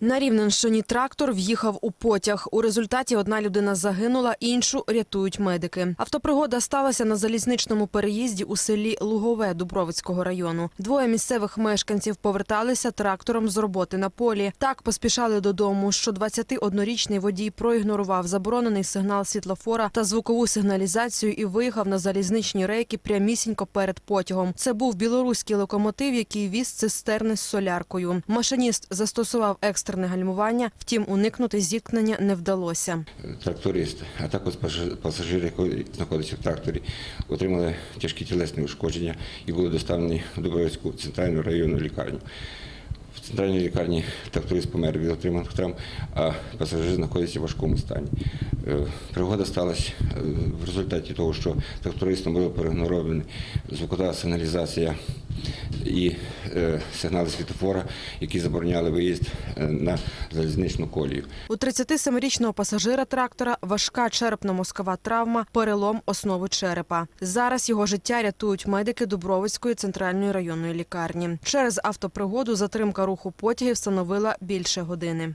На Рівненщині трактор в'їхав у потяг. У результаті одна людина загинула, іншу рятують медики. Автопригода сталася на залізничному переїзді у селі Лугове Дубровицького району. Двоє місцевих мешканців поверталися трактором з роботи на полі. Так поспішали додому, що 21-річний водій проігнорував заборонений сигнал світлофора та звукову сигналізацію і виїхав на залізничні рейки прямісінько перед потягом. Це був білоруський локомотив, який віз цистерни з соляркою. Машиніст застосував екстрене гальмування, втім уникнути зіткнення не вдалося. тракторист, а також пасаж- пасажир, який знаходиться в тракторі, отримали тяжкі тілесні ушкодження і були доставлені в Дубровицьку центральну районну лікарню. В центральній лікарні тракторист помер від отриманих травм, а пасажир знаходиться в важкому стані. Е, Пригода сталася е, в результаті того, що трактористом були проігноровані звукова сигналізація і е, сигнали світофора, які забороняли виїзд е, на залізничну колію. У 37-річного пасажира трактора важка черепно-мозкова травма, перелом основи черепа. Зараз його життя рятують медики Дубровицької центральної районної лікарні. Через автопригоду затримка руху потягів становила більше години.